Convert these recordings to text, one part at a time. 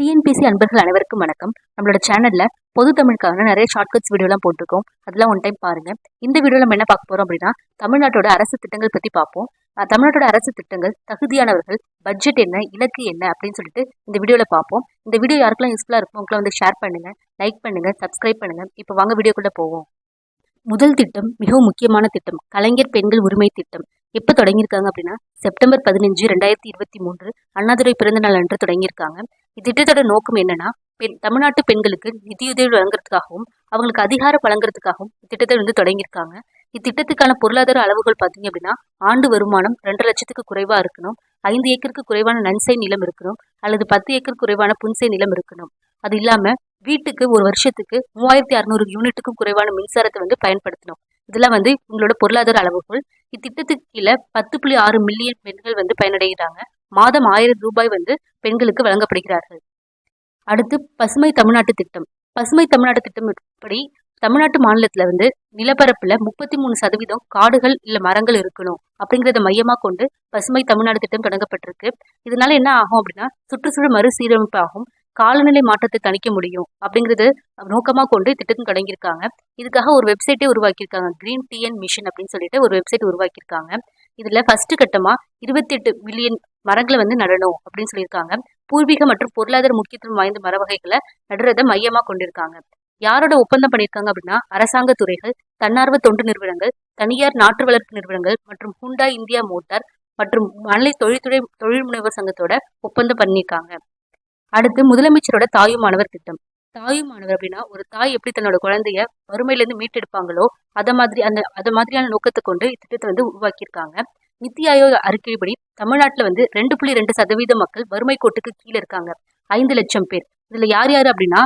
TNPSC அன்பர்கள் அனைவருக்கும் வணக்கம். நம்மளோட சேனல்ல பொது தமிழுக்கான நிறைய ஷார்ட்கட்ஸ் வீடியோலாம் போட்டிருக்கோம். அதெல்லாம் ஒன் டைம் பாருங்க. இந்த வீடியோவில் நம்ம என்ன பார்க்க போறோம் அப்படின்னா தமிழ்நாட்டோட அரசு திட்டங்கள் பத்தி பார்ப்போம். தமிழ்நாட்டோட அரசு திட்டங்கள் தகுதியானவர்கள் பட்ஜெட் என்ன இலக்கு என்ன அப்படின்னு சொல்லிட்டு இந்த வீடியோல பார்ப்போம். இந்த வீடியோ யாருக்கெல்லாம் யூஸ்ஃபுல்லா இருக்கும் உங்களை வந்து ஷேர் பண்ணுங்க லைக் பண்ணுங்க சப்ஸ்கிரைப் பண்ணுங்க. இப்போ வாங்க வீடியோக்குள்ள போவோம். முதல் திட்டம் மிகவும் முக்கியமான திட்டம் கலைஞர் பெண்கள் உரிமை திட்டம். எப்போ தொடங்கியிருக்காங்க அப்படின்னா செப்டம்பர் பதினஞ்சு ரெண்டாயிரத்தி இருபத்தி மூன்று அண்ணாதுரை பிறந்த நாள் அன்று தொடங்கியிருக்காங்க. இத்திட்டத்தோட நோக்கம் என்னன்னா பெண் தமிழ்நாட்டு பெண்களுக்கு நிதியுதவி வழங்குறதுக்காகவும் அவங்களுக்கு அதிகாரம் வழங்குறதுக்காகவும் இத்திட்டத்தை வந்து தொடங்கியிருக்காங்க. இத்திட்டத்துக்கான பொருளாதார அளவுகள் பார்த்தீங்க அப்படின்னா ஆண்டு வருமானம் ரெண்டு லட்சத்துக்கு குறைவாக இருக்கணும். ஐந்து ஏக்கருக்கு குறைவான நன்சை நிலம் இருக்கணும். அல்லது பத்து ஏக்கர் குறைவான புன்சை நிலம் இருக்கணும். அது இல்லாமல் வீட்டுக்கு ஒரு வருஷத்துக்கு மூவாயிரத்தி அறுநூறு யூனிட்டுக்கும் குறைவான மின்சாரத்தை வந்து பயன்படுத்தணும். இதெல்லாம் வந்து உங்களோட பொருளாதார அளவுகள் இத்திட்டத்துக்கு கீழே பத்து புள்ளி ஆறு மில்லியன் பெண்கள் வந்து பயனடைகிறாங்க. மாதம் ஆயிரம் ரூபாய் வந்து பெண்களுக்கு வழங்கப்படுகிறார்கள். அடுத்து பசுமை தமிழ்நாட்டு திட்டம். பசுமை தமிழ்நாட்டு திட்டம் படி தமிழ்நாட்டு மாநிலத்துல வந்து நிலப்பரப்புல முப்பத்தி மூணு சதவீதம் காடுகள் இல்ல மரங்கள் இருக்கணும் அப்படிங்கறத மையமா கொண்டு பசுமை தமிழ்நாடு திட்டம் தொடங்கப்பட்டிருக்கு. இதனால என்ன ஆகும் அப்படின்னா சுற்றுச்சூழல் மறுசீரமைப்பு ஆகும். காலநிலை மாற்றத்தை தணிக்க முடியும் அப்படிங்கிறது நோக்கமாக கொண்டு திட்டத்தை தொடங்கியிருக்காங்க. இதுக்காக ஒரு வெப்சைட்டே உருவாக்கியிருக்காங்க. கிரீன் டிஎன் மிஷன் அப்படின்னு சொல்லிட்டு ஒரு வெப்சைட் உருவாக்கியிருக்காங்க. இதில் ஃபர்ஸ்ட் கட்டமாக இருபத்தி எட்டு மில்லியன் மரங்களை வந்து நடணும் அப்படின்னு சொல்லியிருக்காங்க. பூர்வீக மற்றும் பொருளாதார முக்கியத்துவம் வாய்ந்த மர வகைகளை நடுறதை மையமாக கொண்டிருக்காங்க. யாரோட ஒப்பந்தம் பண்ணியிருக்காங்க அப்படின்னா அரசாங்க துறைகள் தன்னார்வ தொண்டு நிறுவனங்கள் தனியார் நாட்டு வளர்ப்பு நிறுவனங்கள் மற்றும் ஹுண்டா இந்தியா மோட்டார் மற்றும் மலை தொழில்துறை தொழில் முனைவர் சங்கத்தோட ஒப்பந்தம் பண்ணியிருக்காங்க. அடுத்து முதலமைச்சரோட தாயுமானவர் திட்டம். தாயுமானவர் அப்படின்னா ஒரு தாய் எப்படி தன்னோட குழந்தைய வறுமையிலேருந்து மீட்டெடுப்பாங்களோ அதை மாதிரி அந்த அதை மாதிரியான நோக்கத்தை கொண்டு இத்திட்டத்தை வந்து உருவாக்கியிருக்காங்க. நித்தி ஆயோக் அறிக்கைப்படி தமிழ்நாட்டில் வந்து ரெண்டு புள்ளி ரெண்டு சதவீத மக்கள் வறுமை கோட்டுக்கு கீழே இருக்காங்க. ஐந்து லட்சம் பேர். இதுல யார் யார் அப்படின்னா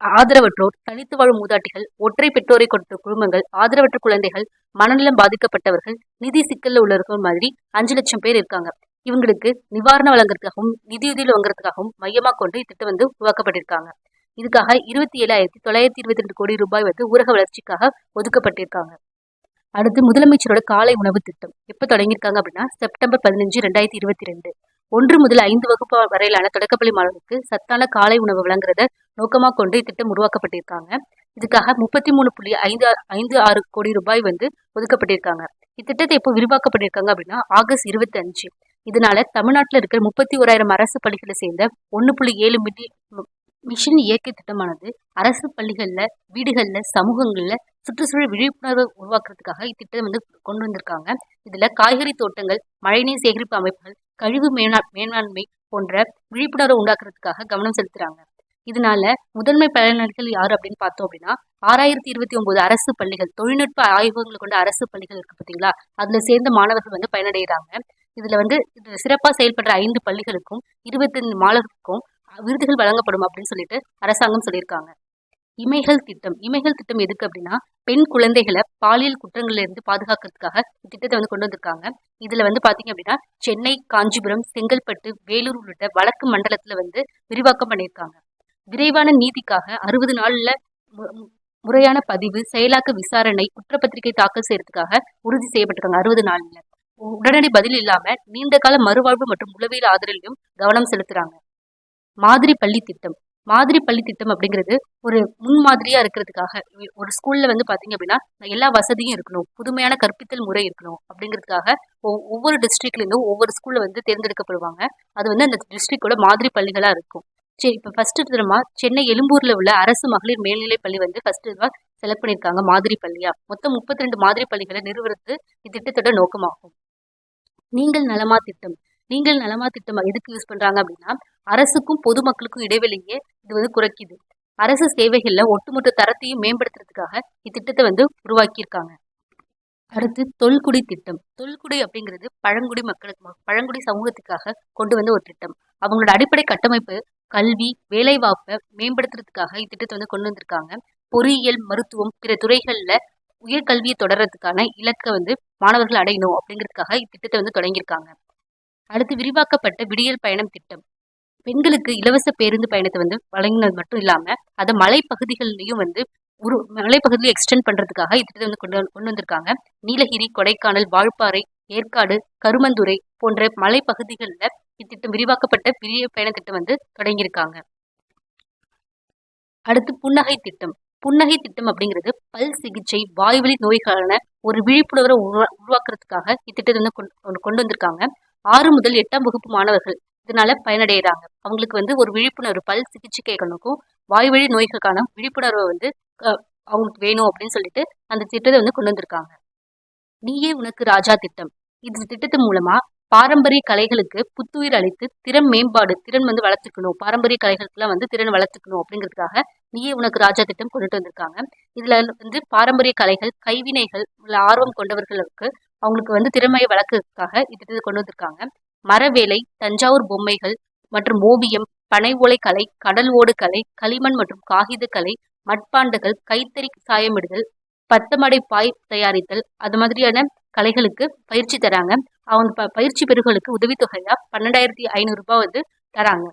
ஆதரவற்றோர் தனித்து வாழும் மூதாட்டிகள் ஒற்றை பெற்றோரை கொண்ட குடும்பங்கள் ஆதரவற்ற குழந்தைகள் மனநலம் பாதிக்கப்பட்டவர்கள் நிதி சிக்கல்ல உள்ளவர்கள் மாதிரி அஞ்சு லட்சம் பேர் இருக்காங்க. இவங்களுக்கு நிவாரணம் வழங்குறதுக்காகவும் நிதியுதவி வழங்குறதுக்காகவும் மையமாக கொண்டு இத்திட்டம் வந்து உருவாக்கப்பட்டிருக்காங்க. இதுக்காக இருபத்தி ஏழாயிரத்தி தொள்ளாயிரத்தி இருபத்தி ரெண்டு கோடி ரூபாய் வந்து ஊரக வளர்ச்சிக்காக ஒதுக்கப்பட்டிருக்காங்க. அடுத்து முதலமைச்சரோட காலை உணவு திட்டம். எப்போ தொடங்கியிருக்காங்க அப்படின்னா செப்டம்பர் பதினஞ்சு ரெண்டாயிரத்தி இருபத்தி ரெண்டு. ஒன்று முதல் ஐந்து வகுப்பு வரையிலான தொடக்கப்பள்ளி மாணவர்களுக்கு சத்தான காலை உணவு வழங்குறத நோக்கமாக கொண்டு இத்திட்டம் உருவாக்கப்பட்டிருக்காங்க. இதுக்காக முப்பத்தி மூணு புள்ளி ஐந்து ஐந்து ஆறு கோடி ரூபாய் வந்து ஒதுக்கப்பட்டிருக்காங்க. இத்திட்டத்தை எப்போ விரிவாக்கப்பட்டிருக்காங்க அப்படின்னா ஆகஸ்ட் இருபத்தி அஞ்சு. இதனால தமிழ்நாட்டில் இருக்கிற முப்பத்தி ஓராயிரம் அரசு பள்ளிகளை சேர்ந்த ஒன்று புள்ளி ஏழு மில்லியன் மிஷின் இயக்க திட்டமானது அரசு பள்ளிகளில் வீடுகளில் சமூகங்களில் சுற்றுச்சூழல் விழிப்புணர்வை உருவாக்குறதுக்காக இத்திட்டம் வந்து கொண்டு வந்திருக்காங்க. இதில் காய்கறி தோட்டங்கள் மழைநீர் சேகரிப்பு அமைப்புகள் கழிவு மேலா மேலாண்மை போன்ற விழிப்புணர்வை உண்டாக்குறதுக்காக கவனம் செலுத்துறாங்க. இதனால முதன்மை பயனாளிகள் யார் அப்படின்னு பார்த்தோம் அப்படின்னா ஆறாயிரத்தி இருபத்தி ஒன்பது அரசு பள்ளிகள் தொழில்நுட்ப ஆய்வகங்கள் கொண்ட அரசு பள்ளிகள் இருக்கு பார்த்தீங்களா? அதுல சேர்ந்த மாணவர்கள் வந்து பயனடைகிறாங்க. இதுல வந்து இது சிறப்பாக செயல்படுற ஐந்து பள்ளிகளுக்கும் இருபத்தைந்து மாணவர்களுக்கும் விருதுகள் வழங்கப்படும் அப்படின்னு சொல்லிட்டு அரசாங்கம் சொல்லியிருக்காங்க. இமைகள் திட்டம். இமைகள் திட்டம் எதுக்கு அப்படின்னா பெண் குழந்தைகளை பாலியல் குற்றங்கள்ல இருந்து பாதுகாக்கிறதுக்காக திட்டத்தை வந்து கொண்டு வந்திருக்காங்க. இதுல வந்து பாத்தீங்க அப்படின்னா சென்னை காஞ்சிபுரம் செங்கல்பட்டு வேலூர் உள்ளிட்ட வழக்கு மண்டலத்துல வந்து விரிவாக்கம் பண்ணியிருக்காங்க. விரைவான நீதிக்காக அறுபது நாள்ல முறையான பதிவு செயலாக்க விசாரணை குற்றப்பத்திரிகை தாக்கல் செய்யறதுக்காக உறுதி செய்யப்பட்டிருக்காங்க அறுபது நாள்ல. உடனடி பதில் இல்லாம நீண்ட கால மறுவாழ்வு மற்றும் உளவியல் ஆதரவிலும் கவனம் செலுத்துறாங்க. மாதிரி பள்ளி திட்டம். மாதிரி பள்ளி திட்டம் அப்படிங்கிறது ஒரு முன்மாதிரியா இருக்கிறதுக்காக ஒரு ஸ்கூல்ல வந்து பாத்தீங்க அப்படின்னா எல்லா வசதியும் இருக்கணும் புதுமையான கற்பித்தல் முறை இருக்கணும் அப்படிங்கிறதுக்காக ஒவ்வொரு டிஸ்ட்ரிக்ட்லேருந்தும் ஒவ்வொரு ஸ்கூல்ல வந்து தேர்ந்தெடுக்கப்படுவாங்க. அது வந்து அந்த டிஸ்ட்ரிக்டோட மாதிரி பள்ளிகளா இருக்கும். சரி இப்போ ஃபர்ஸ்ட் திரும்ப சென்னை எழும்பூர்ல உள்ள அரசு மகளிர் மேல்நிலை பள்ளி வந்து ஃபர்ஸ்ட் செலக்ட் பண்ணியிருக்காங்க மாதிரி பள்ளியா? மொத்தம் முப்பத்தி ரெண்டு மாதிரி பள்ளிகளை நிறுவனத்து இத்திட்டத்தோட நோக்கமாகும். நீங்கள் நலமா திட்டம் நீங்கள் நலமா திட்டம் எதுக்கு யூஸ் பண்றாங்க அப்படின்னா அரசுக்கும் பொதுமக்களுக்கும் இடைவெளியே இது வந்து குறைக்குது. அரசு சேவைகள்ல ஒட்டுமொத்த தரத்தையும் மேம்படுத்துறதுக்காக இத்திட்டத்தை வந்து உருவாக்கியிருக்காங்க. அடுத்து தொல்குடி திட்டம் தொல்குடி அப்படிங்கிறது பழங்குடி மக்களுக்கு பழங்குடி சமூகத்துக்காக கொண்டு வந்த ஒரு திட்டம். அவங்களோட அடிப்படை கட்டமைப்பு கல்வி வேலைவாய்ப்பை மேம்படுத்துறதுக்காக இத்திட்டத்தை வந்து கொண்டு வந்திருக்காங்க. பொறியியல் மருத்துவம் பிற துறைகளில் உயர்கல்வியை தொடர்றதுக்கான இலக்கை வந்து மாணவர்கள் அடையணும் அப்படிங்கிறதுக்காக இத்திட்டத்தை வந்து தொடங்கியிருக்காங்க. அடுத்து விரிவாக்கப்பட்ட விடியல் பயணம் திட்டம். பெண்களுக்கு இலவச பேருந்து பயணத்தை வந்து வழங்கினது மட்டும் இல்லாமல் அதை மலைப்பகுதிகள்லையும் வந்து உரு மலைப்பகுதியில் எக்ஸ்டெண்ட் பண்ணுறதுக்காக இத்திட்டத்தை வந்து கொண்டு கொண்டு வந்திருக்காங்க. நீலகிரி கொடைக்கானல் வால்பாறை ஏற்காடு கருமந்துறை போன்ற மலைப்பகுதிகளில் இத்திட்டம் விரிவாக்கப்பட்ட பெரிய பயண திட்டம் வந்து தொடங்கியிருக்காங்க. அடுத்து புன்னகை திட்டம். புன்னகை திட்டம் அப்படிங்கிறது பல் சிகிச்சை வாய்வழி நோய்களான ஒரு விழிப்புணர்வை உருவா உருவாக்குறதுக்காக இத்திட்டத்தை வந்து கொண்டு கொண்டு வந்திருக்காங்க. ஆறு முதல் எட்டாம் வகுப்பு மாணவர்கள் இதனால பயனடைகிறாங்க அவங்களுக்கு வந்து ஒரு விழிப்புணர்வு பல் சிகிச்சை கேட்கணுக்கும் வாய்வழி நோய்களுக்கான விழிப்புணர்வை வந்து அவங்களுக்கு வேணும் அப்படின்னு சொல்லிட்டு அந்த திட்டத்தை வந்து கொண்டு வந்திருக்காங்க. நீயே உனக்கு ராஜா திட்டம். இந்த திட்டத்தின் மூலமா பாரம்பரிய கலைகளுக்கு புத்துயிர் அளித்து திறன் மேம்பாடு திறன் வந்து வளர்த்துக்கணும். பாரம்பரிய கலைகளுக்குலாம் வந்து திறன் வளர்த்துக்கணும் அப்படிங்கிறதுக்காக நீயே உனக்கு ராஜா திட்டம் கொண்டுட்டு வந்திருக்காங்க. இதுல வந்து பாரம்பரிய கலைகள் கைவினைகள் உள்ள ஆர்வம் கொண்டவர்களுக்கு அவங்களுக்கு வந்து திறமையை வளர்க்கறதுக்காக இத்திட்டத்தை கொண்டு வந்திருக்காங்க. மரவேலை தஞ்சாவூர் பொம்மைகள் மற்றும் ஓவியம் பனை ஓலை கலை கடல் ஓடு கலை களிமண் மற்றும் காகித கலை மட்பாண்டங்கள் கைத்தறி சாயமிடுதல் பத்தமடை பாய் தயாரித்தல் அது மாதிரியான கலைகளுக்கு பயிற்சி தராங்க. அவங்க ப- பயிற்சி பெறுகளுக்கு உதவித்தொகையாக பன்னெண்டாயிரத்தி ஐநூறு ரூபாய் வந்து தராங்க.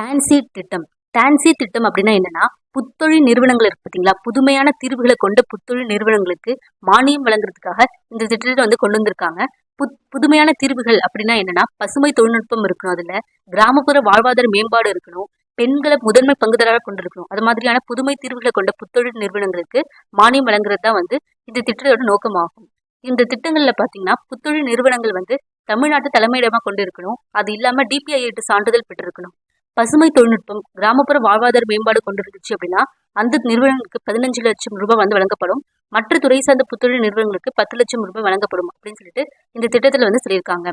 டான்சி திட்டம். டான்சி திட்டம் அப்படின்னா என்னன்னா புத்தொழில் நிறுவனங்கள் இருக்கு பார்த்தீங்களா புதுமையான தீர்வுகளை கொண்ட புத்தொழில் நிறுவனங்களுக்கு மானியம் வழங்குறதுக்காக இந்த திட்டத்தை வந்து கொண்டு வந்திருக்காங்க. புத் புதுமையான தீர்வுகள் அப்படின்னா என்னன்னா பசுமை தொழில்நுட்பம் இருக்கணும் அதுல கிராமப்புற வாழ்வாதார மேம்பாடு இருக்கணும் பெண்களை முதன்மை பங்குதாரராக கொண்டிருக்கணும். அது மாதிரியான புதுமை தீர்வுகளை கொண்ட புத்தொழில் நிறுவனங்களுக்கு மானியம் வழங்குறது தான் வந்து இந்த திட்டத்தோட நோக்கமாகும். இந்த திட்டங்களில் பார்த்தீங்கன்னா புத்தொழில் நிறுவனங்கள் வந்து தமிழ்நாட்டு தலைமையிடமாக கொண்டு இருக்கணும். அது இல்லாமல் டிபிஐ எட்டு சான்றிதழ் பெற்றிருக்கணும். பசுமை தொழில்நுட்பம் கிராமப்புற வாழ்வாதார மேம்பாடு கொண்டு இருந்துச்சு அப்படின்னா அந்த நிறுவனங்களுக்கு பதினஞ்சு லட்சம் ரூபாய் வந்து வழங்கப்படும். மற்ற துறை சார்ந்த புத்தொழில் நிறுவனங்களுக்கு பத்து லட்சம் ரூபாய் வழங்கப்படும் அப்படின்னு சொல்லிட்டு இந்த திட்டத்தில் வந்து சொல்லியிருக்காங்க.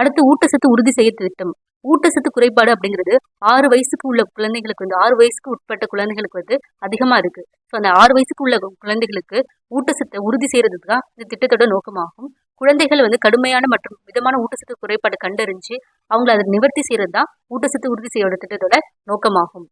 அடுத்து ஊட்டச்சத்து உறுதி செய்ய திட்டம். ஊட்டச்சத்து குறைபாடு அப்படிங்கிறது ஆறு வயசுக்கு உள்ள குழந்தைகளுக்கு வந்து ஆறு வயசுக்கு உட்பட்ட குழந்தைகளுக்கு வந்து அதிகமாக இருக்கு. ஸோ அந்த ஆறு வயசுக்கு உள்ள குழந்தைகளுக்கு ஊட்டச்சத்தை உறுதி செய்யறதுக்கு தான் இந்த திட்டத்தோட நோக்கமாகும். குழந்தைகள் வந்து கடுமையான மற்றும் மிதமான ஊட்டச்சத்து குறைபாடு கண்டறிஞ்சு அவங்கள அதை நிவர்த்தி செய்யறது தான் ஊட்டச்சத்து உறுதி செய்யோட திட்டத்தோட நோக்கமாகும்.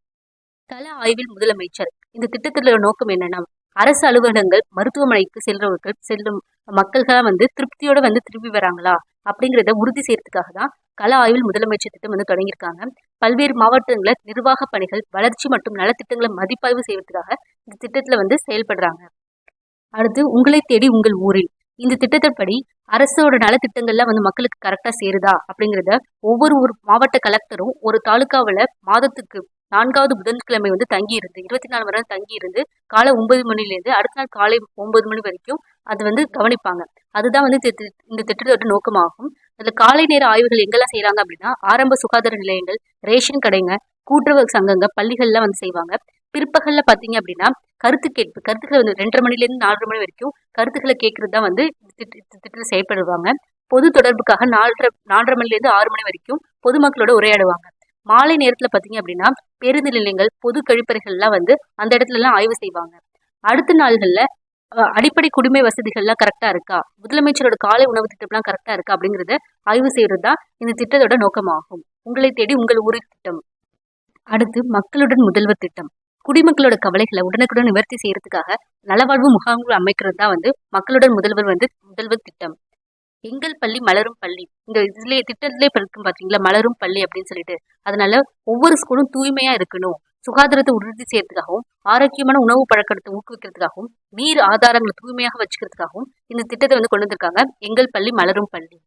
தல ஆய்வில் முதலமைச்சர் இந்த திட்டத்தோட நோக்கம் என்னன்னா அரசு அலுவலகங்கள் மருத்துவமனைக்கு செல்றவர்கள் செல்லும் மக்கள்களா வந்து திருப்தியோட வந்து திரும்பி வராங்களா அப்படிங்கிறத உறுதி செய்யறதுக்காக தான் கல ஆய்வில் முதலமைச்சர் திட்டம் வந்து தொடங்கியிருக்காங்க. பல்வேறு மாவட்டங்களில் நிர்வாக பணிகள் வளர்ச்சி மற்றும் நலத்திட்டங்களை மதிப்பாய்வு செய்வதற்காக இந்த திட்டத்தில் வந்து செயல்படுறாங்க. அடுத்து உங்களை தேடி உங்கள் ஊரில். இந்த திட்டத்தின்படி அரசோட நலத்திட்டங்கள்லாம் வந்து மக்களுக்கு கரெக்டாக சேருதா அப்படிங்கிறத ஒவ்வொரு ஊர் மாவட்ட கலெக்டரும் ஒரு தாலுக்காவில் மாதத்துக்கு நான்காவது புதன்கிழமை வந்து தங்கி இருந்து இருபத்தி நாலு மணி நேரம் தங்கி இருந்து காலை ஒன்பது மணிலேருந்து அடுத்த நாள் காலை ஒன்பது மணி வரைக்கும் அது வந்து கவனிப்பாங்க. அதுதான் வந்து இந்த திட்டத்தோட நோக்கமாகும். அதில் காலை நேர ஆய்வுகள் எங்கெல்லாம் செய்கிறாங்க அப்படின்னா ஆரம்ப சுகாதார நிலையங்கள் ரேஷன் கடைங்க கூட்டுறவு சங்கங்க பள்ளிகள்லாம் வந்து செய்வாங்க. பிற்பகலில் பார்த்தீங்க அப்படின்னா கருத்து கேட்பு கருத்துக்களை வந்து ரெண்டரை மணிலேருந்து நாலரை மணி வரைக்கும் கருத்துக்களை கேட்கறது தான் வந்து திட்ட- திட்டத்தில் செயல்படுவாங்க. பொது தொடர்புக்காக நாலரை நாலரை மணிலேருந்து ஆறு மணி வரைக்கும் பொதுமக்களோட உரையாடுவாங்க. மாலை நேரத்தில் பார்த்தீங்க அப்படின்னா பேருந்து நிலையங்கள் பொது கழிப்பறைகள்லாம் வந்து அந்த இடத்துல எல்லாம் ஆய்வு செய்வாங்க. அடுத்த நாள்களில் அடிப்படை குடிமை வசதிகள்லாம் கரெக்டாக இருக்கா? முதலமைச்சரோட காலை உணவு திட்டம்லாம் கரெக்டாக இருக்கா? அப்படிங்கிறத ஆய்வு செய்கிறது தான் இந்த திட்டத்தோட நோக்கமாகும். உங்களை தேடி உங்கள் ஊரில் திட்டம். அடுத்து மக்களுடன் முதல்வர் திட்டம். குடிமக்களோட கவலைகளை உடனுக்குடன் நிவர்த்தி செய்யறதுக்காக நலவாழ்வு முகாம்கள் அமைக்கிறது தான் வந்து மக்களுடன் முதல்வர் வந்து முதல்வர் திட்டம். எங்கள் பள்ளி மலரும் பள்ளி. இந்த இதுல திட்டத்திலே இருக்கும் பாத்தீங்களா? மலரும் பள்ளி அப்படின்னு சொல்லிட்டு. அதனால ஒவ்வொரு ஸ்கூலும் தூய்மையா இருக்கணும். சுகாதாரத்தை உறுதி செய்யறதுக்காகவும் ஆரோக்கியமான உணவு பழக்கத்தை ஊக்குவிக்கிறதுக்காகவும் நீர் ஆதாரங்களை தூய்மையாக வச்சுக்கிறதுக்காகவும் இந்த திட்டத்தை வந்து கொண்டு வந்திருக்காங்க. எங்கள் பள்ளி மலரும் பள்ளி.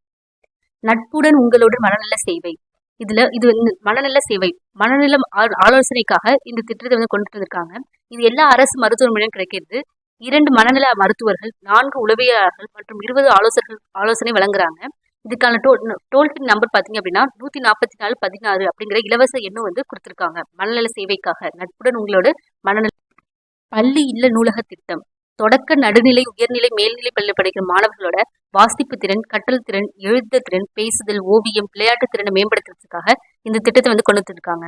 நட்புடன் உங்களோட மனநல சேவை. இதுல இது வந்து மனநல சேவை. மனநலம் ஆ- ஆலோசனைக்காக இந்த திட்டத்தை வந்து கொண்டு வந்திருக்காங்க. இது எல்லா அரசு மருத்துவமனையும் கிடைக்கிறது. இரண்டு மனநல மருத்துவர்கள் நான்கு உளவியலாளர்கள் மற்றும் இருபது ஆலோசகர்கள் ஆலோசனை வழங்குறாங்க. இதுக்கான டோல் டோல் ஃப்ரீ நம்பர் பார்த்தீங்க அப்படின்னா நூற்றி நாற்பத்தி நாலு பதினாறு அப்படிங்கிற இலவச எண்ணும் வந்து கொடுத்துருக்காங்க. மனநல சேவைக்காக. நட்புடன் உங்களோட மனநல பள்ளி இல்ல நூலக திட்டம். தொடக்க நடுநிலை உயர்நிலை மேல்நிலை பள்ளி படிக்கிற மாணவர்களோட வாசிப்பு திறன் கற்றல் திறன் எழுத திறன் பேசுதல் ஓவியம் விளையாட்டு திறனை மேம்படுத்துறதுக்காக இந்த திட்டத்தை வந்து கொண்டு வந்திருக்காங்க.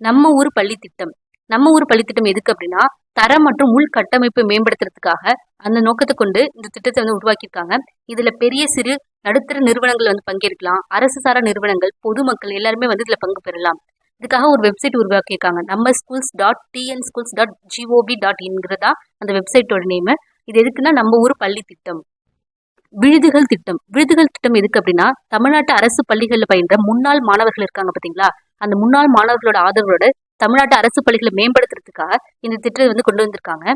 நம்ம ஊர் பள்ளி திட்டம். நம்ம ஊர் பள்ளி திட்டம் எதுக்கு அப்படின்னா தரம் மற்றும் உள்கட்டமைப்பை மேம்படுத்துறதுக்காக அந்த நோக்கத்தை கொண்டு இந்த திட்டத்தை வந்து உருவாக்கியிருக்காங்க. இதுல பெரிய சிறு நடுத்தர நிறுவனங்கள் வந்து பங்கேற்கலாம். அரசு சாரா நிறுவனங்கள் பொதுமக்கள் எல்லாருமே வந்து இதுல பங்கு பெறலாம். இதுக்காக ஒரு வெப்சைட் உருவாக்கியிருக்காங்க. நம்ம schools dot TN schools dot GOP dot இன்கிறதா அந்த வெப்சைட்டோட நேமு இது எதுக்குன்னா நம்ம ஊர் பள்ளி திட்டம் விழுதுகள் திட்டம். விழுதுகள் திட்டம் எதுக்கு அப்படின்னா தமிழ்நாட்டு அரசு பள்ளிகளில் பயின்ற முன்னாள் மாணவர்கள் இருக்காங்க பார்த்தீங்களா? அந்த முன்னாள் மாணவர்களோட ஆதரவோட தமிழ்நாட்டு அரசு பள்ளிகளை மேம்படுத்துறதுக்காக இந்த திட்டத்தை வந்து கொண்டு வந்திருக்காங்க.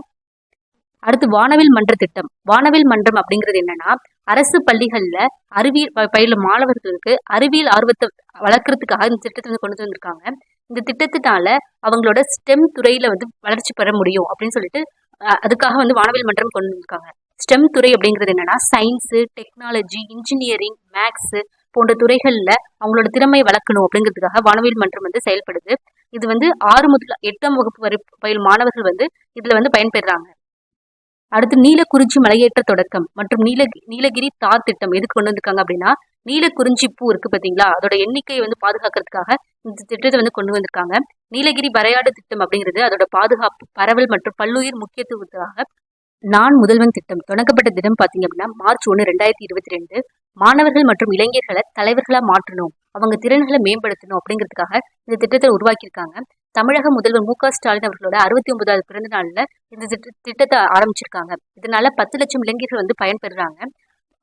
அடுத்து வானவில் மன்ற திட்டம். வானவில் மன்றம் அப்படிங்கிறது என்னன்னா அரசு பள்ளிகளில் அறிவியல் பயிலும் மாணவர்களுக்கு அறிவியல் ஆர்வத்தை வளர்க்கறதுக்காக இந்த திட்டத்தை வந்து கொண்டு வந்திருக்காங்க. இந்த திட்டத்தினால அவங்களோட ஸ்டெம் துறையில வந்து வளர்ச்சி பெற முடியும் அப்படின்னு சொல்லிட்டு அதுக்காக வந்து வானவில் மன்றம் கொண்டு வந்திருக்காங்க. ஸ்டெம் துறை அப்படிங்கிறது என்னன்னா சயின்ஸு டெக்னாலஜி இன்ஜினியரிங் மேக்ஸ் போன்ற துறைகளில் அவங்களோட திறமையை வளர்க்கணும் அப்படிங்கிறதுக்காக வானவில் மன்றம் வந்து செயல்படுது. இது வந்து ஆறு முதல் எட்டாம் வகுப்பு வரை பயில் மாணவர்கள் வந்து இதுல வந்து பயன்பெறாங்க. அடுத்து நீலக்குறிச்சி மலையேற்ற தொடக்கம் மற்றும் நீல நீலகிரி தார் திட்டம் எதுக்கு கொண்டு வந்திருக்காங்க அப்படின்னா நீலக்குறிஞ்சி பூ இருக்கு பாத்தீங்களா அதோட எண்ணிக்கையை வந்து பாதுகாக்கிறதுக்காக இந்த திட்டத்தை வந்து கொண்டு வந்திருக்காங்க. நீலகிரி வரையாடு திட்டம் அப்படிங்கிறது அதோட பாதுகாப்பு பரவல் மற்றும் பல்லுயிர் முக்கியத்துவத்துக்காக நான் முதல்வன் திட்டம் தொடங்கப்பட்ட தினம் பாத்தீங்க அப்படின்னா மார்ச் ஒன்று ரெண்டாயிரத்தி இருபத்தி ரெண்டு. மாணவர்கள் மற்றும் இளைஞர்களை தலைவர்களா மாற்றணும் அவங்க திறன்களை மேம்படுத்தணும் அப்படிங்கிறதுக்காக இந்த திட்டத்தை உருவாக்கியிருக்காங்க. தமிழக முதல்வர் மு க ஸ்டாலின் அவர்களோட அறுபத்தி ஒன்பதாவது பிறந்த நாளில் இந்த திட்ட- திட்டத்தை ஆரம்பிச்சிருக்காங்க. இதனால பத்து லட்சம் இளைஞர்கள் வந்து பயன்பெறுறாங்க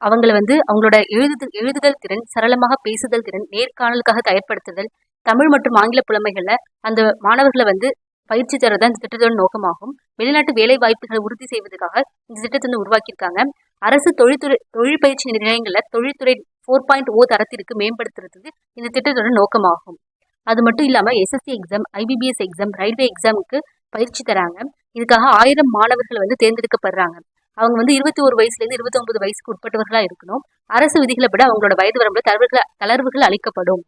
அவங்கள வந்து அவங்களோட எழுது எழுதுதல் திறன் சரளமாக பேசுதல் திறன் நேர்காணலுக்காக தயார்படுத்துதல் தமிழ் மற்றும் ஆங்கில புலமைகளில் அந்த மாணவர்களை வந்து பயிற்சி தரதான் இந்த திட்டத்தோட நோக்கமாகும். வெளிநாட்டு வேலை வாய்ப்புகளை உறுதி செய்வதற்காக இந்த திட்டத்தை வந்து உருவாக்கியிருக்காங்க. அரசு தொழில்துறை தொழில் பயிற்சி நிலையங்கள்ல தொழில்துறை ஃபோர் பாயிண்ட் ஓ தரத்திற்கு மேம்படுத்துறதுக்கு இந்த திட்டத்தோட நோக்கமாகும். அது மட்டும் இல்லாமல் SSC exam IBPS exam railway எக்ஸாமுக்கு பயிற்சி தராங்க. இதுக்காக ஆயிரம் மாணவர்கள் வந்து தேர்ந்தெடுக்கப்படுறாங்க. அவங்க வந்து இருபத்தி ஒரு வயசுலேருந்து இருபத்தி ஒன்பது வயசுக்கு உட்பட்டவர்களாக இருக்கணும். அரசு விதிகளை விட அவங்களோட வயது வரம்புல தளர்வுகள் தளர்வுகள் அளிக்கப்படும்.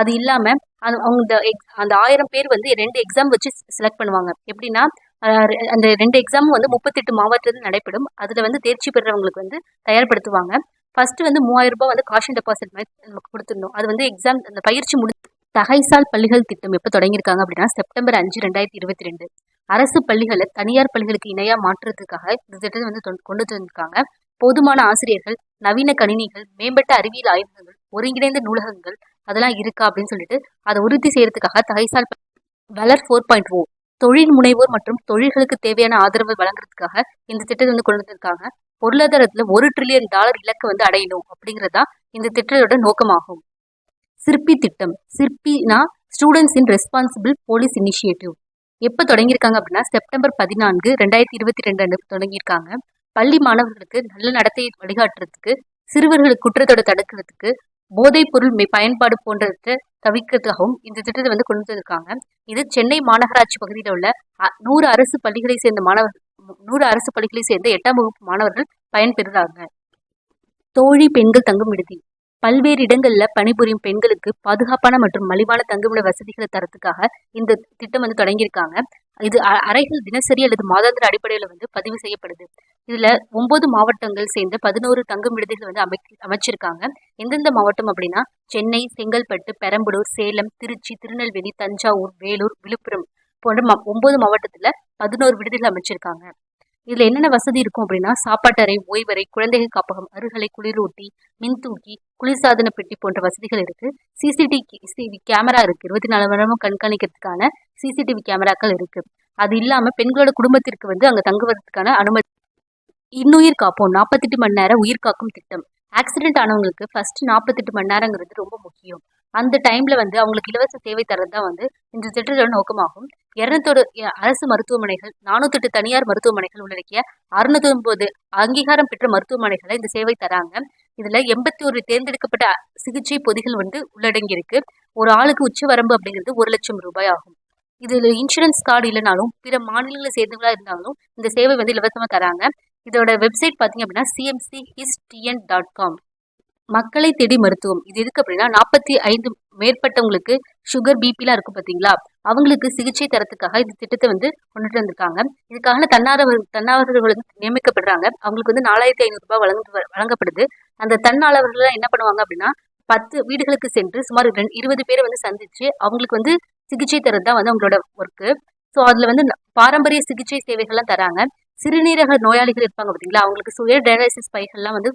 அது இல்லாம அது அவங்க இந்த அந்த ஆயிரம் பேர் வந்து ரெண்டு எக்ஸாம் வச்சு செலக்ட் பண்ணுவாங்க. எப்படின்னா அந்த ரெண்டு எக்ஸாமும் வந்து முப்பத்தெட்டு மாவட்டத்தில் நடைபெறும். அதுல வந்து தேர்ச்சி பெறவங்களுக்கு வந்து தயார்படுத்துவாங்க. ஃபர்ஸ்ட் வந்து மூவாயிரம் ரூபாய் வந்து காஷன் டெபாசிட் மாதிரி நமக்கு கொடுத்துருந்தோம் அது வந்து எக்ஸாம் அந்த பயிற்சி முடி தகைசால் பள்ளிகள் திட்டம் எப்போ தொடங்கியிருக்காங்க அப்படின்னா செப்டம்பர் அஞ்சு ரெண்டாயிரத்தி இருபத்தி ரெண்டு. அரசு பள்ளிகளை தனியார் பள்ளிகளுக்கு இணையாக மாற்றுறதுக்காக இந்த திட்டத்தை வந்து கொண்டு வந்திருக்காங்க. போதுமான ஆசிரியர்கள் நவீன கணினிகள் மேம்பட்ட அறிவியல் ஆய்வகங்கள் ஒருங்கிணைந்த நூலகங்கள் அதெல்லாம் இருக்கா அப்படின்னு சொல்லிட்டு அதை உறுதி செய்யறதுக்காக தகைசால் வளர் ஃபோர் பாயிண்ட் ஓ தொழில் முனைவோர் மற்றும் தொழில்களுக்கு தேவையான ஆதரவை வழங்குறதுக்காக இந்த திட்டத்தை வந்து கொண்டு வந்திருக்காங்க. பொருளாதாரத்துல ஒரு ட்ரில்லியன் டாலர் இலக்கை வந்து அடையணும் அப்படிங்கறதா இந்த திட்டத்தோட நோக்கமாகும். சிற்பி திட்டம். சிற்பினா students in responsible police initiative எப்போ தொடங்கியிருக்காங்க அப்படின்னா செப்டம்பர் பதினான்கு ரெண்டாயிரத்தி இருபத்தி ரெண்டு அன்று தொடங்கியிருக்காங்க. பள்ளி மாணவர்களுக்கு நல்ல நடத்தையை வழிகாட்டுறதுக்கு சிறுவர்களுக்கு குற்றத்தோட தடுக்கிறதுக்கு போதைப் பொருள் பயன்பாடு போன்றவற்றை தவிர்க்கிறதுக்காகவும் இந்த திட்டத்தை வந்து கொண்டு வந்திருக்காங்க. இது சென்னை மாநகராட்சி பகுதியில் உள்ள நூறு அரசு பள்ளிகளை சேர்ந்த மாணவர் நூறு அரசு பள்ளிகளை சேர்ந்த எட்டாம் வகுப்பு மாணவர்கள் பயன்பெறுறாங்க. தோழி பெண்கள் தங்கும் விடுதி. பல்வேறு இடங்களில் பணிபுரியும் பெண்களுக்கு பாதுகாப்பான மற்றும் மலிவான தங்குமிட வசதிகளை தரத்துக்காக இந்த திட்டம் வந்து தொடங்கியிருக்காங்க. இது அ- அறைகள் தினசரி அல்லது மாதாந்திர அடிப்படையில் வந்து பதிவு செய்யப்படுது. இதில் ஒன்பது மாவட்டங்கள் சேர்ந்த பதினோரு தங்கும் விடுதிகள் வந்து அமைக்க அமைச்சிருக்காங்க. எந்தெந்த மாவட்டம் அப்படின்னா சென்னை செங்கல்பட்டு பெரம்பலூர் சேலம் திருச்சி திருநெல்வேலி தஞ்சாவூர் வேலூர் விழுப்புரம் போன்ற மா ஒன்பது மாவட்டத்தில் பதினோரு விடுதிகள் அமைச்சிருக்காங்க. இதுல என்னென்ன வசதி இருக்கும் அப்படின்னா சாப்பாட்டறை ஓய்வறை குழந்தைகள் காப்பகம் அருகலை குளிரூட்டி மின்தூக்கி குளிர்சாதன பெட்டி போன்ற வசதிகள் இருக்கு. சிசிடிவி கேமரா இருக்கு. இருபத்தி நாலு மணி நேரமும் கண்காணிக்கிறதுக்கான சிசிடிவி கேமராக்கள் இருக்கு. அது இல்லாம பெண்களோட குடும்பத்திற்கு வந்து அங்க தங்குவதற்கான அனுமதி. இன்னுயிர் காப்போம். நாற்பத்தெட்டு மணி நேரம் உயிர் காக்கும் திட்டம். ஆக்சிடென்ட் ஆனவங்களுக்கு ஃபர்ஸ்ட் நாற்பத்தெட்டு மணி நேரங்கிறது ரொம்ப முக்கியம். அந்த டைமில் வந்து அவங்களுக்கு இலவச சேவை தரது தான் வந்து இந்த திட்டத்தோட நோக்கமாகும். இரநூத்தோடு அரசு மருத்துவமனைகள் நானூத்தெட்டு தனியார் மருத்துவமனைகள் உள்ளடக்கிய அறுநூத்தி ஒன்பது அங்கீகாரம் பெற்ற மருத்துவமனைகளை இந்த சேவை தராங்க. இதில் எண்பத்தி ஒரு தேர்ந்தெடுக்கப்பட்ட சிகிச்சை பொதிகள் வந்து உள்ளடங்கியிருக்கு. ஒரு ஆளுக்கு உச்ச வரம்பு அப்படிங்கிறது ஒரு லட்சம் ரூபாய் ஆகும். இதில் இன்சூரன்ஸ் கார்டு இல்லைனாலும் பிற மாநிலங்களை சேர்ந்தவங்களா இருந்தாலும் இந்த சேவை வந்து இலவசமாக தராங்க. இதோட வெப்சைட் பார்த்தீங்க அப்படின்னா சிஎம்சி ஹிஸ்டிஎன் டாட் காம் மக்களை தேடி மருத்துவம். இது எதுக்கு அப்படின்னா நாற்பத்தி ஐந்து மேற்பட்டவங்களுக்கு சுகர் பிபிலாம் இருக்கும் பார்த்தீங்களா? அவங்களுக்கு சிகிச்சை தரத்துக்காக இந்த திட்டத்தை வந்து கொண்டுட்டு வந்திருக்காங்க. இதுக்காக தன்னார்வ தன்னார்வலர்கள் வந்து நியமிக்கப்படுறாங்க. அவங்களுக்கு வந்து நாலாயிரத்தி ஐநூறு ரூபாய் வழங்க வழங்கப்படுது. அந்த தன்னார்வலர்கள் என்ன பண்ணுவாங்க அப்படின்னா பத்து வீடுகளுக்கு சென்று சுமார் ரெண்டு இருபது பேரை வந்து சந்திச்சு அவங்களுக்கு வந்து சிகிச்சை தரது தான் வந்து அவங்களோட ஒர்க்கு ஸோ அதில் வந்து பாரம்பரிய சிகிச்சை சேவைகள்லாம் தராங்க. சிறுநீரக நோயாளிகள் இருப்பாங்க பார்த்தீங்களா அவங்களுக்கு சுய டயாலிசிஸ் பைகள்லாம் வந்து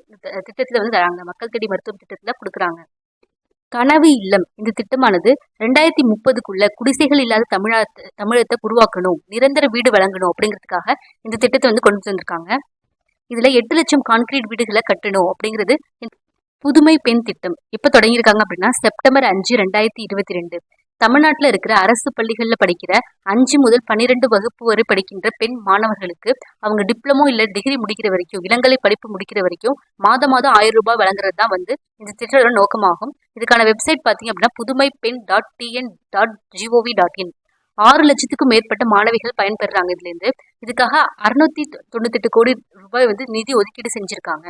திட்டத்தில் வந்து தராங்க. மக்கள் தேடி மருத்துவம் திட்டத்தில் கொடுக்குறாங்க. கனவு இல்லம் இந்த திட்டமானது ரெண்டாயிரத்தி முப்பதுக்குள்ள குடிசைகள் இல்லாத தமிழா தமிழகத்தை உருவாக்கணும் நிரந்தர வீடு வழங்கணும் அப்படிங்கிறதுக்காக இந்த திட்டத்தை வந்து கொண்டு வந்திருக்காங்க. இதில் எட்டு லட்சம் கான்கிரீட் வீடுகளை கட்டணும் அப்படிங்கிறது புதுமை பெண் திட்டம். எப்போ தொடங்கியிருக்காங்க அப்படின்னா செப்டம்பர் அஞ்சு ரெண்டாயிரத்தி இருபத்தி ரெண்டு. தமிழ்நாட்டில் இருக்கிற அரசு பள்ளிகளில் படிக்கிற அஞ்சு முதல் பன்னிரெண்டு வகுப்பு வரை படிக்கின்ற பெண் மாணவர்களுக்கு அவங்க டிப்ளமோ இல்லை டிகிரி முடிக்கிற வரைக்கும் இளங்கலை படிப்பு முடிக்கிற வரைக்கும் மாதம் மாதம் ஆயிரம் ரூபாய் வழங்குறது தான் வந்து இந்த திட்டத்தோட நோக்கமாகும். இதுக்கான வெப்சைட் பார்த்தீங்க அப்படின்னா Pudhumai Penn dot TN dot GOV dot in ஆறு லட்சத்துக்கும் மேற்பட்ட மாணவிகள் பயன்பெறாங்க இதுலேருந்து. இதுக்காக அறுநூத்தி தொண்ணூத்தெட்டு கோடி ரூபாய் வந்து நிதி ஒதுக்கீடு செஞ்சிருக்காங்க.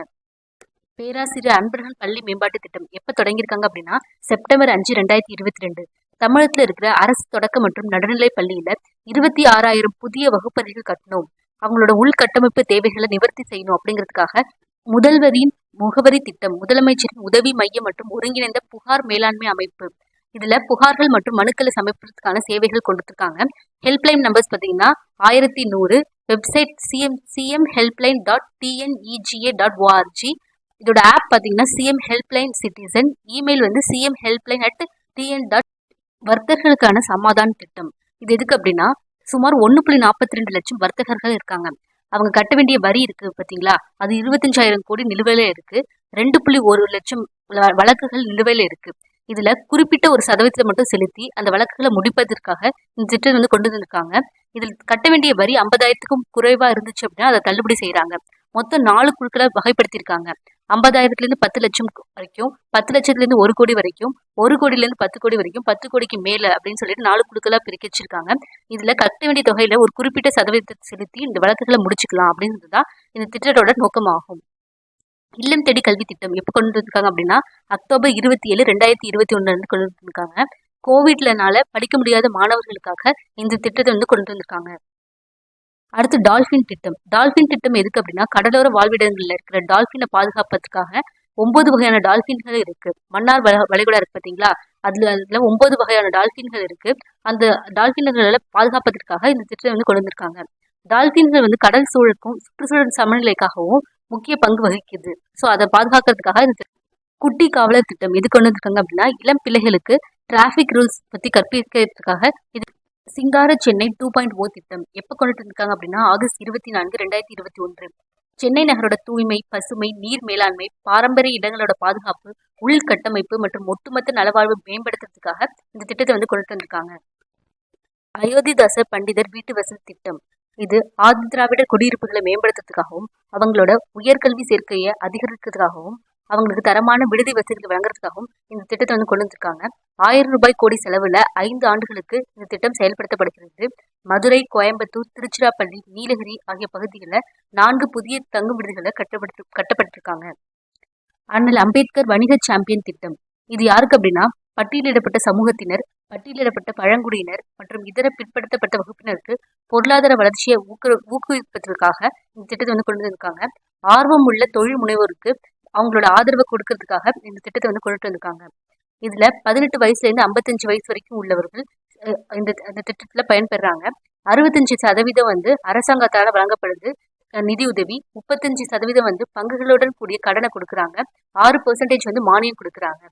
பேராசிரியர் அன்பர்கள் பள்ளி மேம்பாட்டு திட்டம் எப்போ தொடங்கியிருக்காங்க அப்படின்னா செப்டம்பர் அஞ்சு ரெண்டாயிரத்தி இருபத்தி ரெண்டு. தமிழகத்தில் இருக்கிற அரசு தொடக்க மற்றும் நடுநிலை பள்ளியில இருபத்தி ஆறாயிரம் புதிய வகுப்பறைகள் கட்டணும். அவங்களோட உள்கட்டமைப்பு தேவைகளை நிவர்த்தி செய்யணும் அப்படிங்கிறதுக்காக முதல்வரின் முகவரி திட்டம் முதலமைச்சரின் உதவி மையம் மற்றும் ஒருங்கிணைந்த புகார் மேலாண்மை அமைப்பு. இதுல புகார்கள் மற்றும் மனுக்களை சமைப்பதற்கான சேவைகள் கொடுத்துருக்காங்க ஹெல்ப்லைன் நம்பர்ஸ் பார்த்தீங்கன்னா ஆயிரத்தி நூறு. Website CM CM helpline dot TNEGA dot ORG. இதோட ஆப் பார்த்தீங்கன்னா சிஎம் ஹெல்ப்லைன் சிட்டிசன். இமெயில் வந்து CM helpline at TN dot வர்த்தகர்களுக்கான சமாதான திட்டம். இது எதுக்கு அப்படின்னா சுமார் ஒன்று புள்ளி நாற்பத்தி ரெண்டு லட்சம் வர்த்தகர்கள் இருக்காங்க. அவங்க கட்ட வேண்டிய வரி இருக்கு பார்த்தீங்களா அது இருபத்தஞ்சாயிரம் கோடி நிலுவையில இருக்கு. ரெண்டு புள்ளி ஒரு லட்சம் வழக்குகள் நிலுவையில இருக்கு. இதுல குறிப்பிட்ட ஒரு சதவீதத்தை மட்டும் செலுத்தி அந்த வழக்குகளை முடிப்பதற்காக இந்த திட்டம் வந்து கொண்டு வந்திருக்காங்க. இதில் கட்ட வேண்டிய வரி ஐம்பதாயிரத்துக்கும் குறைவா இருந்துச்சு அப்படின்னா அதை தள்ளுபடி செய்யறாங்க மொத்தம் நாலு குழுக்களை வகைப்படுத்தியிருக்காங்க. ஐம்பதாயிரத்துலேருந்து பத்து லட்சம் வரைக்கும் பத்து லட்சத்துலேருந்து ஒரு கோடி வரைக்கும் ஒரு கோடியிலேருந்து பத்து கோடி வரைக்கும் பத்து கோடிக்கு மேலே அப்படின்னு சொல்லிட்டு நாலு குழுக்களாக பிரிக்க வச்சிருக்காங்க. இதில் கட்ட வேண்டிய தொகையில் ஒரு குறிப்பிட்ட சதவீதத்தை செலுத்தி இந்த வழக்குகளை முடிச்சுக்கலாம் அப்படின்றது தான் இந்த திட்டத்தோட நோக்கமாகும். இல்லம் தேடி கல்வி திட்டம் எப்போ கொண்டு வந்திருக்காங்க அப்படின்னா அக்டோபர் இருபத்தி ஏழு ரெண்டாயிரத்தி இருபத்தி ஒன்றுலேருந்து கொண்டு வந்திருக்காங்க. கோவிட்லனால படிக்க முடியாத மாணவர்களுக்காக இந்த திட்டத்தை வந்து கொண்டு வந்திருக்காங்க. அடுத்து டால்ஃபின் திட்டம். டால்ஃபின் திட்டம் எதுக்கு அப்படின்னா கடலோர வாழ்விடங்களில் இருக்கிற டால்ஃபினை பாதுகாப்பதற்காக ஒன்பது வகையான டால்ஃபின்கள் இருக்கு. மன்னார் வளைகுடா இருக்கு பார்த்தீங்களா? அதுல அதுல ஒன்பது வகையான டால்ஃபின்கள் இருக்கு. அந்த டால்ஃபின்களை பாதுகாப்பதற்காக இந்த திட்டத்தை வந்து கொண்டு வந்திருக்காங்க. டால்ஃபின்கள் வந்து கடல் சூழலுக்கும் சுற்றுச்சூழல் சமநிலைக்காகவும் முக்கிய பங்கு வகிக்குது. ஸோ அதை பாதுகாக்கிறதுக்காக இந்த குட்டி காவலர் திட்டம் எது கொண்டு வந்திருக்காங்க அப்படின்னா இளம் பிள்ளைகளுக்கு டிராஃபிக் ரூல்ஸ் பத்தி கற்பிக்கிறதுக்காக இது சிங்கார சென்னை டூ பாயிண்ட் ஓ திட்டம். எப்போ கொண்டுட்டு இருக்காங்க அப்படின்னா ஆகஸ்ட் இருபத்தி நான்கு ரெண்டாயிரத்தி இருபத்தி ஒன்று. சென்னை நகரோட தூய்மை பசுமை நீர் மேலாண்மை பாரம்பரிய இடங்களோட பாதுகாப்பு உள்கட்டமைப்பு மற்றும் ஒட்டுமொத்த நலவாழ்வு மேம்படுத்துறதுக்காக இந்த திட்டத்தை வந்து கொண்டுட்டு வந்திருக்காங்க அயோத்திதாச பண்டிதர் வீட்டு வசதி திட்டம். இது ஆதி திராவிடர் குடியிருப்புகளை மேம்படுத்துறதுக்காகவும் அவங்களோட உயர்கல்வி சேர்க்கையை அதிகரிக்கிறதுக்காகவும் அவங்களுக்கு தரமான விடுதி வசதிகள் வழங்குறதுக்காகவும் இந்த திட்டத்தை வந்து கொண்டு வந்திருக்காங்க. ஆயிரம் ரூபாய் கோடி செலவுல ஐந்து ஆண்டுகளுக்கு இந்த திட்டம் செயல்படுத்தப்படுகிறது. மதுரை கோயம்புத்தூர் திருச்சிராப்பள்ளி நீலகிரி ஆகிய பகுதிகளில் நான்கு புதிய தங்கும் விடுதிகளை கட்டப்பட்டு கட்டப்பட்டிருக்காங்க. அண்ணல் அம்பேத்கர் வணிக சாம்பியன் திட்டம். இது யாருக்கு அப்படின்னா பட்டியலிடப்பட்ட சமூகத்தினர் பட்டியலிடப்பட்ட பழங்குடியினர் மற்றும் இதர பிற்படுத்தப்பட்ட வகுப்பினருக்கு பொருளாதார வளர்ச்சியை ஊக்கு ஊக்குவிப்பதற்காக இந்த திட்டத்தை வந்து கொண்டு வந்திருக்காங்க. ஆர்வம் உள்ள தொழில் முனைவோருக்கு அவங்களோட ஆதரவை கொடுக்கறதுக்காக இந்த திட்டத்தை வந்து கொண்டுட்டு வந்திருக்காங்க. இதுல பதினெட்டு வயசுலேருந்து ஐம்பத்தஞ்சு வயசு வரைக்கும் உள்ளவர்கள் இந்த இந்த திட்டத்துல பயன்பெறாங்க. அறுபத்தஞ்சு சதவீதம் வந்து அரசாங்கத்தால் வழங்கப்படுது நிதி உதவி முப்பத்தஞ்சு சதவீதம் வந்து பங்குகளுடன் கூடிய கடனை கொடுக்குறாங்க. ஆறு பெர்சன்டேஜ் வந்து மானியம் கொடுக்குறாங்க.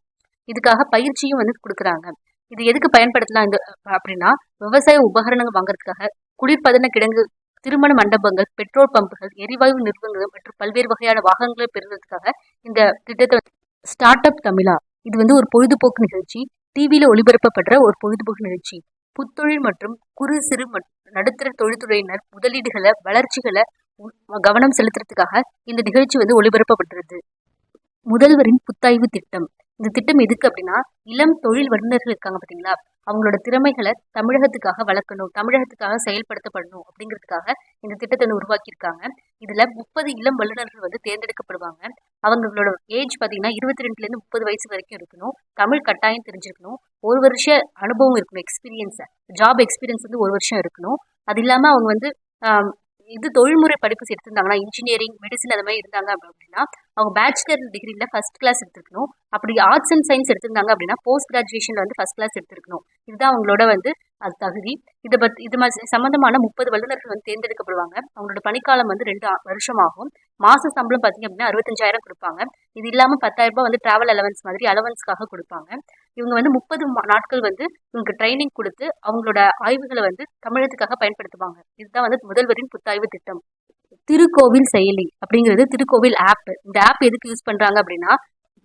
இதுக்காக பயிற்சியும் வந்து கொடுக்குறாங்க. இது எதுக்கு பயன்படுத்தலாம் இந்த அப்படின்னா விவசாய உபகரணங்கள் வாங்குறதுக்காக குளிர்பதன கிடங்கு திருமண மண்டபங்கள் பெட்ரோல் பம்புகள் எரிவாயு நிறுவனங்கள் மற்றும் பல்வேறு வகையான வாகனங்களை பெறுவதற்காக இந்த திட்டத்தை ஸ்டார்ட் அப் தமிழா. இது வந்து ஒரு பொழுதுபோக்கு நிகழ்ச்சி. டிவியில் ஒளிபரப்பப்படுற ஒரு பொழுதுபோக்கு நிகழ்ச்சி. புத்தொழில் மற்றும் குறு சிறு மற்றும் நடுத்தர தொழில்துறையினர் முதலீடுகளை வளர்ச்சிகளை கவனம் செலுத்துறதுக்காக இந்த நிகழ்ச்சி வந்து ஒளிபரப்பப்படுறது முதல்வரின் புத்தாய்வு திட்டம். இந்த திட்டம் எதுக்கு அப்படின்னா இளம் தொழில் வல்லுநர்கள் இருக்காங்க பார்த்தீங்களா அவங்களோட திறமைகளை தமிழகத்துக்காக வளர்க்கணும் தமிழகத்துக்காக செயல்படுத்தப்படணும் அப்படிங்கிறதுக்காக இந்த திட்டத்தை உருவாக்கியிருக்காங்க. இதுல முப்பது இளம் வல்லுநர்கள் வந்து தேர்ந்தெடுக்கப்படுவாங்க. அவங்களோட ஏஜ் பார்த்தீங்கன்னா இருபத்தி ரெண்டுலேருந்து முப்பது வயசு வரைக்கும் இருக்கணும். தமிழ் கட்டாயம் தெரிஞ்சிருக்கணும். ஒரு வருஷ அனுபவம் இருக்கணும் எக்ஸ்பீரியன்ஸ் ஜாப் எக்ஸ்பீரியன்ஸ் வந்து ஒரு வருஷம் இருக்கணும். அது இல்லாமல் அவங்க வந்து இது தொழில்முறை படிப்பு எடுத்திருந்தாங்கன்னா இன்ஜினியரிங் மெடிசன் அந்த மாதிரி இருந்தாங்க அப்படின்னா அவங்க பேச்சுலர் டிகிரியில் ஃபர்ஸ்ட் கிளாஸ் எடுத்துருக்கணும். அப்படி ஆர்ட்ஸ் அண்ட் சயின்ஸ் எடுத்திருந்தாங்க அப்படின்னா போஸ்ட் கிராஜுவேஷனில் வந்து ஃபர்ஸ்ட் கிளாஸ் எடுத்துருக்கணும். இதுதான் அவங்களோட வந்து அது தகுதி இதை பத் இது மாதிரி சம்மந்தமான முப்பது வல்லுநர்கள் வந்து தேர்ந்தெடுக்கப்படுவாங்க. அவங்களோட பணிக்காலம் வந்து ரெண்டு ஆ- வருஷம் ஆகும் மாத சம்பளம் பார்த்தீங்க அப்படின்னா அறுபத்தஞ்சாயிரம் கொடுப்பாங்க. இது இல்லாமல் பத்தாயிரம் ரூபாய் வந்து டிராவல் அலவன்ஸ் மாதிரி அலவன்ஸ்க்காக கொடுப்பாங்க. இவங்க வந்து முப்பது நாட்கள் வந்து இவங்க ட்ரைனிங் கொடுத்து அவங்களோட ஆய்வுகளை வந்து தமிழகத்துக்காக பயன்படுத்துவாங்க. இதுதான் வந்து முதல்வரின் புத்தாய்வு திட்டம். திருக்கோவில் செயலி அப்படிங்கிறது திருக்கோவில் ஆப் இந்த ஆப் எதுக்கு யூஸ் பண்றாங்க அப்படின்னா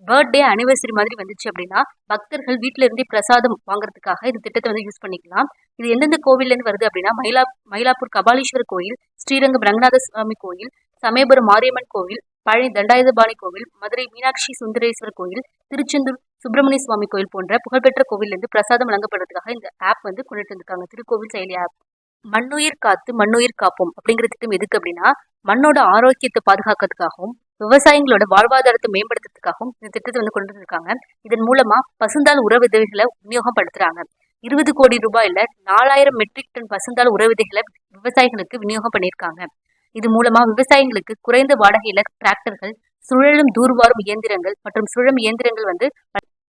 பர்த்டே அனிவர்சரி மாதிரி வந்துச்சு அப்படின்னா பக்தர்கள் வீட்டில இருந்தே பிரசாதம் வாங்குறதுக்காக இந்த திட்டத்தை வந்து யூஸ் பண்ணிக்கலாம். இது எந்தெந்த கோவில்லேருந்து வருது அப்படின்னா மயிலா மயிலாப்பூர் கபாலீஸ்வரர் கோயில் ஸ்ரீரங்கம் ரங்கநாத சுவாமி கோயில் சமயபுரம் மாரியம்மன் கோவில் பழனி தண்டாயுதபாணி கோவில் மதுரை மீனாட்சி சுந்தரேஸ்வர் கோயில் திருச்செந்தூர் சுப்பிரமணிய சுவாமி கோயில் போன்ற புகழ்பெற்ற கோவில்ல பிரசாதம் வழங்கப்படுறதுக்காக இந்த ஆப் வந்து கொண்டுட்டு வந்திருக்காங்க. திருக்கோவில் செயலி ஆப் மண்ணுயிர் காத்து மண்ணுயிர் காப்போம் அப்படிங்கிற திட்டம் எதுக்கு அப்படின்னா மண்ணோட ஆரோக்கியத்தை பாதுகாக்கிறதுக்காகவும் விவசாயிகளோட வாழ்வாதாரத்தை மேம்படுத்துறதுக்காகவும் இந்த திட்டத்தை வந்து கொண்டு வந்திருக்காங்க. இதன் மூலமா பசுந்தால் உர விதைகளை விநியோகப்படுத்துறாங்க. இருபது கோடி ரூபாயில நாலாயிரம் மெட்ரிக் டன் பசுந்தால் உர விதைகளை விவசாயிகளுக்கு விநியோகம் பண்ணியிருக்காங்க. இது மூலமா விவசாயிகளுக்கு குறைந்த வாடகையில டிராக்டர்கள் சுழலும் தூர்வாரும் இயந்திரங்கள் மற்றும் சுழலும் இயந்திரங்கள் வந்து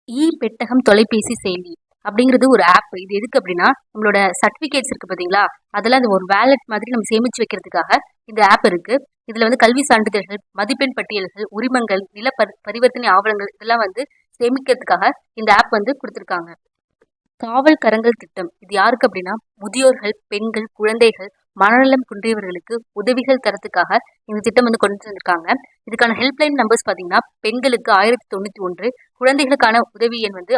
இ பெட்டகம் தொலைபேசி செயலி அப்படிங்கிறது ஒரு ஆப் இது எதுக்கு அப்படின்னா நம்மளோட சர்டிஃபிகேட்ஸ் இருக்கு பார்த்தீங்களா அதெல்லாம் அது ஒரு வேலட் மாதிரி நம்ம சேமிச்சு வைக்கிறதுக்காக இந்த ஆப் இருக்கு. இதுல வந்து கல்வி சான்றிதழ்கள் மதிப்பெண் பட்டியல்கள் உரிமங்கள் நில பரிவர்த்தனை ஆவணங்கள் இதெல்லாம் வந்து சேமிக்கிறதுக்காக இந்த ஆப் வந்து கொடுத்துருக்காங்க. காவல் கரங்கள் திட்டம். இது யாருக்கு அப்படின்னா முதியோர்கள் பெண்கள் குழந்தைகள் மனநலம் குன்றியவர்களுக்கு உதவிகள் தரத்துக்காக இந்த திட்டம் வந்து கொண்டு வந்திருக்காங்க. இதுக்கான ஹெல்ப்லைன் நம்பர்ஸ் பார்த்தீங்கன்னா பெண்களுக்கு ஆயிரத்தி தொண்ணூற்றி ஒன்று குழந்தைகளுக்கான உதவி எண் வந்து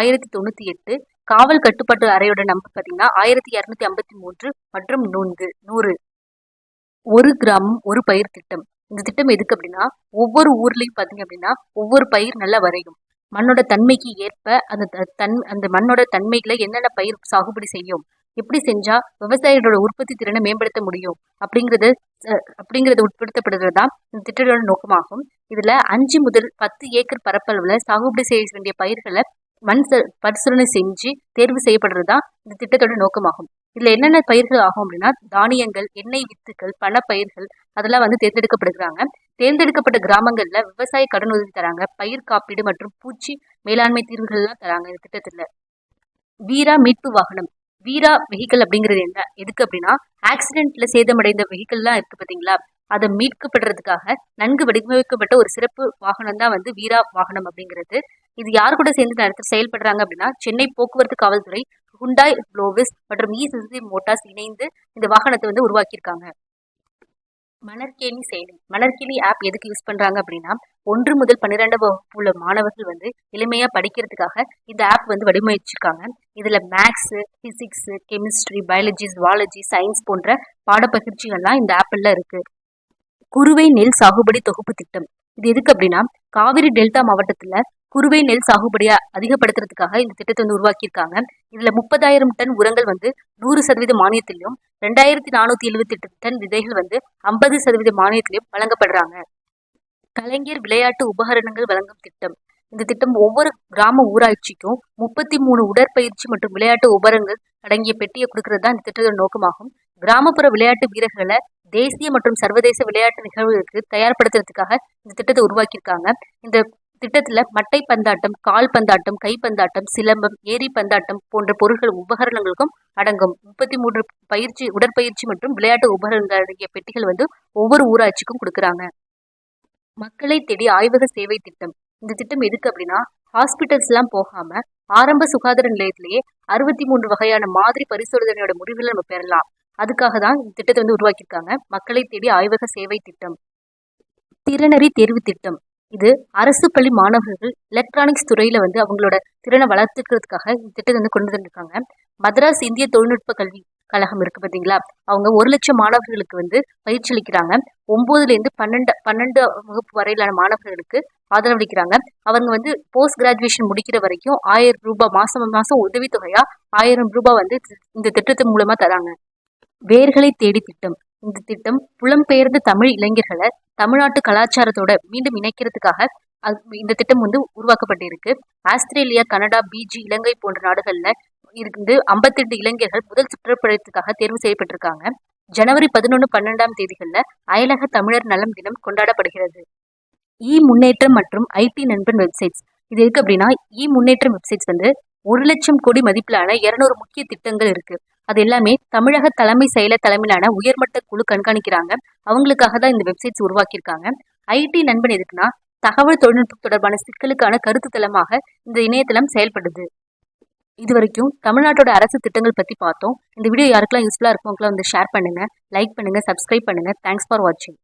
ஆயிரத்தி தொண்ணூற்றி எட்டு காவல் கட்டுப்பாட்டு அறையோட நம்பர் பார்த்தீங்கன்னா ஆயிரத்தி இரநூத்தி ஐம்பத்தி மூன்று மற்றும் நூன்கு நூறு. ஒரு கிராமம் ஒரு பயிர் திட்டம். இந்த திட்டம் எதுக்கு அப்படின்னா ஒவ்வொரு ஊர்லேயும் பார்த்தீங்க அப்படின்னா ஒவ்வொரு பயிர் நல்லா வரையும். மண்ணோட தன்மைக்கு ஏற்ப அந்த தன் அந்த மண்ணோட தன்மைகளை என்னென்ன பயிர் சாகுபடி செய்யும்? எப்படி செஞ்சா விவசாயிகளோட உற்பத்தி திறனை மேம்படுத்த முடியும்? அப்படிங்கிறது அப்படிங்கிறது உட்படுத்தப்படுறது தான் இந்த திட்டத்தோட நோக்கமாகும். இதுல அஞ்சு முதல் பத்து ஏக்கர் பரப்பளவுல சாகுபடி செய்ய வேண்டிய பயிர்களை மண் பரிசீலனை செஞ்சு தேர்வு செய்யப்படுறது தான் இந்த திட்டத்தோட நோக்கமாகும். இதில் என்னென்ன பயிர்கள் ஆகும் அப்படின்னா தானியங்கள் எண்ணெய் வித்துக்கள் பணப்பயிர்கள் அதெல்லாம் வந்து தேர்ந்தெடுக்கப்படுகிறாங்க. தேர்ந்தெடுக்கப்பட்ட கிராமங்களில் விவசாய கடன் உதவி தராங்க. பயிர் காப்பீடு மற்றும் பூச்சி மேலாண்மை தீர்வுகள்லாம் தராங்க இந்த திட்டத்தில். வீரா மீட்பு வாகனம். வீரா வெஹிக்கல் அப்படிங்கிறது என்ன? எதுக்கு அப்படின்னா ஆக்சிடென்ட்ல சேதமடைந்த வெஹிக்கல்லாம் இருக்கு பார்த்தீங்களா அதை மீட்கப்படுறதுக்காக நன்கு வடிவமைக்கப்பட்ட ஒரு சிறப்பு வாகனம் தான் வந்து வீரா வாகனம் அப்படிங்கிறது. இது யார் கூட சேர்ந்து நடத்த செயல்படுறாங்க அப்படின்னா சென்னை போக்குவரத்து காவல்துறை ஹுண்டாய் ப்ளோவிஸ் மற்றும் இ சுசுகி மோட்டார்ஸ் இணைந்து இந்த வாகனத்தை வந்து உருவாக்கியிருக்காங்க. மணற்கேணி செயலி மணற்கேணி ஆப் எதுக்கு யூஸ் பண்றாங்க அப்படின்னா ஒன்று முதல் பன்னிரெண்டு வகுப்பு உள்ள மாணவர்கள் வந்து எளிமையா படிக்கிறதுக்காக இந்த ஆப் வந்து வடிவமைச்சிருக்காங்க. இதுல maths physics chemistry biology zoology science போன்ற பாடப்பகிர்ச்சிகள்லாம் இந்த ஆப்பில் இருக்கு. குறுவை நெல் சாகுபடி தொகுப்பு திட்டம். இது எதுக்கு அப்படின்னா காவிரி டெல்டா மாவட்டத்துல குறுவை நெல் சாகுபடியை அதிகப்படுத்துறதுக்காக இந்த திட்டத்தை வந்து உருவாக்கியிருக்காங்க. இதுல முப்பதாயிரம் டன் உரங்கள் வந்து நூறு சதவீத மானியத்திலையும் ரெண்டாயிரத்தி நானூத்தி எழுபத்தி எட்டு டன் விதைகள் வந்து ஐம்பது சதவீத மானியத்திலையும் வழங்கப்படுறாங்க. கலைஞர் விளையாட்டு உபகரணங்கள் வழங்கும் திட்டம். இந்த திட்டம் ஒவ்வொரு கிராம ஊராட்சிக்கும் முப்பத்தி மூணு உடற்பயிற்சி மற்றும் விளையாட்டு உபகரணங்கள் அடங்கிய பெட்டியை கொடுக்கறது தான் இந்த திட்டத்தோட நோக்கமாகும். கிராமப்புற விளையாட்டு வீரர்களை தேசிய மற்றும் சர்வதேச விளையாட்டு நிகழ்வுகளுக்கு தயார்படுத்துறதுக்காக இந்த திட்டத்தை உருவாக்கியிருக்காங்க. இந்த திட்டத்தில் மட்டை பந்தாட்டம் கால் பந்தாட்டம் கைப்பந்தாட்டம் சிலம்பம் ஏரி பந்தாட்டம் போன்ற பொருட்கள் உபகரணங்களுக்கும் அடங்கும். முப்பத்தி மூன்று பயிற்சி உடற்பயிற்சி மற்றும் விளையாட்டு உபகரணங்கள் அடங்கிய பெட்டிகள் வந்து ஒவ்வொரு ஊராட்சிக்கும் கொடுக்குறாங்க. மக்களை தேடி ஆய்வக சேவை திட்டம். இந்த திட்டம் எதுக்கு அப்படின்னா ஹாஸ்பிட்டல்ஸ்லாம் போகாம ஆரம்ப சுகாதார நிலையத்திலேயே அறுபத்தி மூன்று வகையான மாதிரி பரிசோதனையோட முடிவுகளை நம்ம பெறலாம். அதுக்காக தான் இந்த திட்டத்தை வந்து உருவாக்கியிருக்காங்க. மக்களை தேடி ஆய்வக சேவை திட்டம் திறனறி தேர்வு திட்டம். இது அரசு பள்ளி மாணவர்கள் எலக்ட்ரானிக்ஸ் துறையில் வந்து அவங்களோட திறனை வளர்த்துக்கிறதுக்காக இந்த திட்டத்தை வந்து கொண்டு வந்திருக்காங்க. மதராஸ் இந்திய தொழில்நுட்ப கல்வி கழகம் இருக்கு பார்த்தீங்களா அவங்க ஒரு லட்சம் மாணவர்களுக்கு வந்து பயிற்சி அளிக்கிறாங்க. ஒம்போதுலேருந்து பன்னெண்டு பன்னெண்டு வகுப்பு வரையிலான மாணவர்களுக்கு ஆதரவளிக்கிறாங்க அவங்க வந்து போஸ்ட் கிராஜுவேஷன் முடிக்கிற வரைக்கும் ஆயிரம் ரூபாய் மாதம் மாதம் உதவித்தொகையாக ஆயிரம் ரூபாய் வந்து இந்த திட்டத்தின் மூலமாக தராங்க. வேர்களை தேடி திட்டம். இந்த திட்டம் புலம்பெயர்ந்த தமிழ் இளைஞர்களை தமிழ்நாட்டு கலாச்சாரத்தோட மீண்டும் இணைக்கிறதுக்காக இந்த திட்டம் வந்து உருவாக்கப்பட்டிருக்கு. ஆஸ்திரேலியா கனடா பிஜி இலங்கை போன்ற நாடுகளில் இருந்து ஐம்பத்தெட்டு இளைஞர்கள் முதல் சுற்றுப்பயணத்துக்காக தேர்வு செய்யப்பட்டிருக்காங்க. ஜனவரி பதினொன்று பன்னெண்டாம் தேதிகளில் அயலக தமிழர் நலம் தினம் கொண்டாடப்படுகிறது. இ முன்னேற்றம் மற்றும் ஐடி நண்பன் வெப்சைட்ஸ். இது இருக்கு அப்படின்னா இ முன்னேற்றம் வெப்சைட்ஸ் வந்து ஒரு லட்சம் கோடி மதிப்பிலான இருநூறு முக்கிய திட்டங்கள் இருக்கு. அது எல்லாமே தமிழக தலைமை செயலர் தலைமையிலான உயர்மட்ட குழு கண்காணிக்கிறாங்க. அவங்களுக்காக தான் இந்த வெப்சைட்ஸ் உருவாக்கியிருக்காங்க. ஐடி நண்பன் எதுக்குன்னா தகவல் தொழில்நுட்பம் தொடர்பான சிக்கலுக்கான கருத்து தளமாக இந்த இணையதளம் செயல்படுது. இது வரைக்கும் தமிழ்நாட்டோட அரசு திட்டங்கள் பற்றி பார்த்தோம். இந்த வீடியோ யாருக்கெல்லாம் யூஸ்ஃபுல்லாக இருக்கவங்களாம் வந்து ஷேர் பண்ணுங்கள் லைக் பண்ணுங்கள் சப்ஸ்கிரைப் பண்ணுங்கள் தேங்க்ஸ் ஃபார் வாட்சிங்